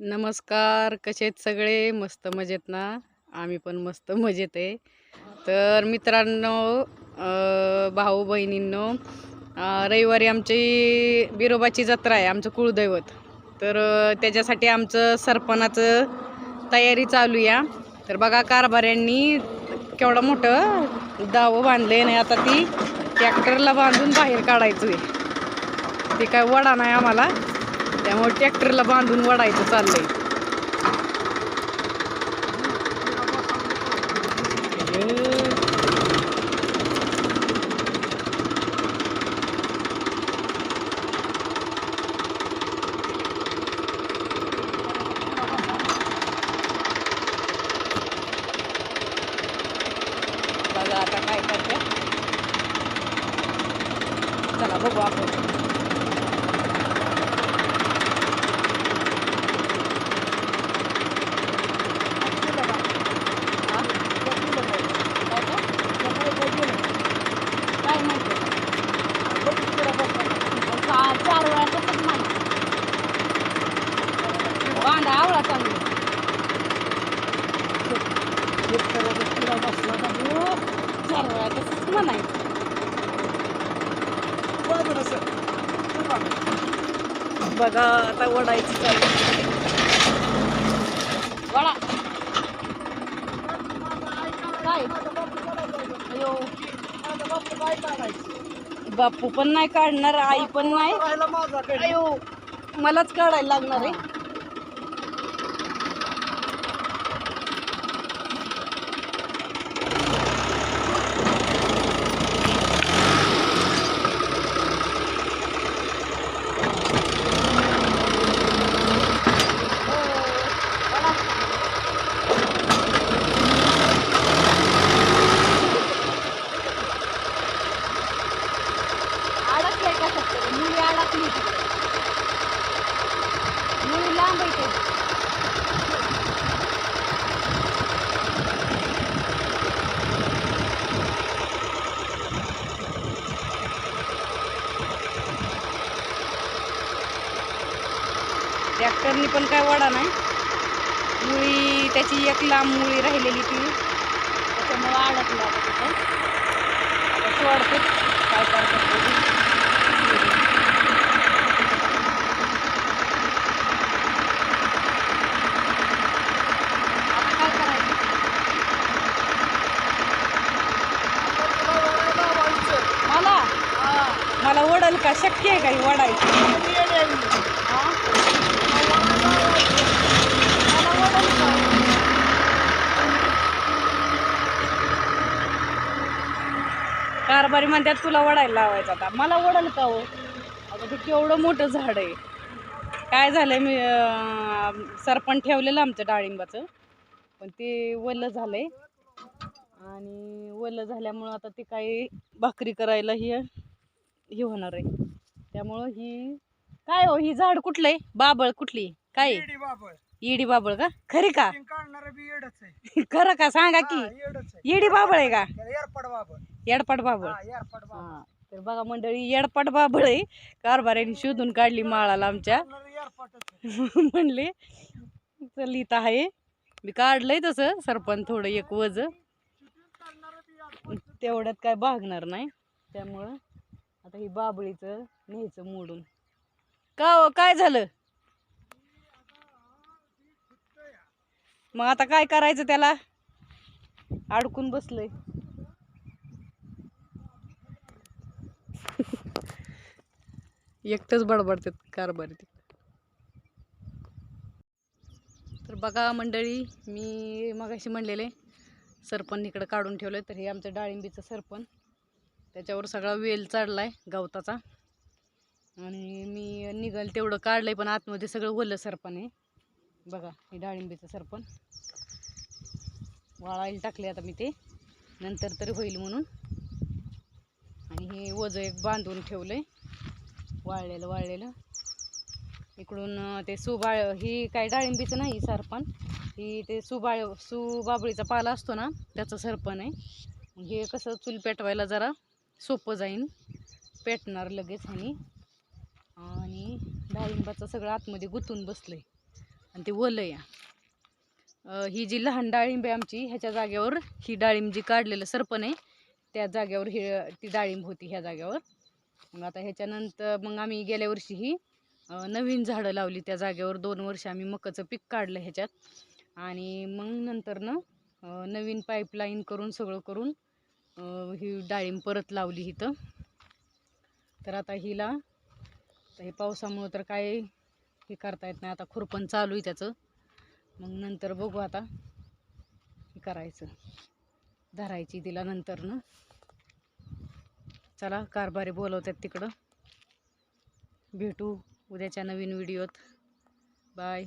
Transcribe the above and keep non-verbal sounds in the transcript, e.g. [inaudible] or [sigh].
नमस्कार कसे आहेत सगळे? मस्त मजेत ना? आम्ही पण मस्त मजेत आहे. तर मित्रांनो भाऊ बहिणींनो रविवारी आमची बिरोबाची जत्रा आहे आमचं कुळदैवत. तर त्याच्यासाठी आमचं सरपणाचं तयारी चालू या. तर बघा कारभाऱ्यांनी केवढं मोठं दावं बांधले नाही आता ती ट्रॅक्टरला बांधून बाहेर काढायचं आहे ते काय वडा नाही आम्हाला. त्यामुळे ट्रॅक्टरला बांधून वडायचं चाललंय. आता काय करते. चला बघू आपण. चार वेळा तसंच म्हणायचं बघा आता ओढायची चालू. वडा काय? अयो. बापू पण नाही काढणार आई पण नाही. अयो मलाच काढायला लागणार आहे अडकलंय का फक्त मुली अडकली तिकडे मुली लांब आहे ते ट्रॅक्टरनी पण काय वडा नाही. मुळी त्याची एक लांब मुळी राहिलेली ती. त्याच्यामुळं अडकलं आता तिथं. आता सोडते. काय करतात करायचं? मला? मला ओढल का? शक्य आहे का ही ओढायची? हा? कारभारी म्हणतात तुला वडायला लावायचं आता. मला वडाल का हो? आता ते केवढं मोठं झाड आहे. काय झालंय मी सरपण ठेवलेलं आमचं डाळिंबाचं. पण ते वल्ल झालंय. आणि वलं झाल्यामुळं आता ते काही भाकरी करायला ही हे होणार आहे. त्यामुळं ही काय हो ही झाड कुठलं आहे बाबळ कुठली? काय? येडी बाबळ. बाबळ का? खरी का? Shooting काढणारं बी येडच आहे. [laughs] खरं का? सांगा की. आहे. येडी बाबळ आहे का? त्याला एरपड बाबळ. येडपाट बाबळ. हा एरपड बाबळ. हा तर बघा मंडळी येडपाट बाबळ आहे. कारभाऱ्याने शोधून काढली माळाला आमच्या. काढणारं एरपटच आहे. [laughs] म्हणले चल इथं आहे. मी काढलंय तसं सरपण थोडं एक वज. तेवढ्यात काय भागणार नाही. त्यामुळं आता ही बाबळीचं न्यायचं मोडून. का हो, काय झालं? मग आता काय करायचं त्याला? अडकून बसलंय. [laughs] एकटंच बडबडतात कारभारी तर बघा मंडळी मी मगाशी म्हणलेले सरपण इकडं काढून ठेवलं तर हे आमचं डाळिंबीचं सरपण. त्याच्यावर सगळा वेल चढलाय गवताचा. आणि मी निघाल तेवढं काढलंय पण आतमध्ये सगळं ओलं सरपण आहे. बघा हे डाळिंबीचं सरपण. वाळायला टाकले आता मी ते. नंतर तरी होईल म्हणून. आणि हे वजं एक बांधून ठेवलंय. वाळलेलं वाळलेलं. इकडून ते सुबाळ ही काय डाळिंबीचं नाही सरपण. ही ते सुबाळ सुबाबळीचा पाला असतो ना त्याचं सरपण आहे. हे कसं चूल पेटवायला जरा सोपं जाईन. पेटणार लगेच ह्यानी आणि डाळिंबाचं सगळं आतमध्ये गुंतून आहे आणि ती वलं या ही जी लहान डाळिंब आहे आमची ह्याच्या जागेवर ही डाळिंब जी काढलेलं सरपण आहे त्या जागेवर ही ती डाळिंब होती ह्या जागेवर. मग आता ह्याच्यानंतर मग आम्ही गेल्या वर्षी ही नवीन झाडं लावली त्या जागेवर. दोन वर्ष आम्ही मकाचं पीक काढलं ह्याच्यात. आणि मग नंतरनं नवीन पाईपलाईन करून सगळं करून ही डाळिंब परत लावली इथं. तर आता हिला तर हे पावसामुळं तर काय हे करता येत नाही. आता खुरपण चालू आहे त्याचं. मग नंतर बघू आता. हे करायचं. धरायची तिला नंतर ना. चला कारभारी बोलवतात तिकडं. भेटू उद्याच्या नवीन व्हिडिओत. बाय.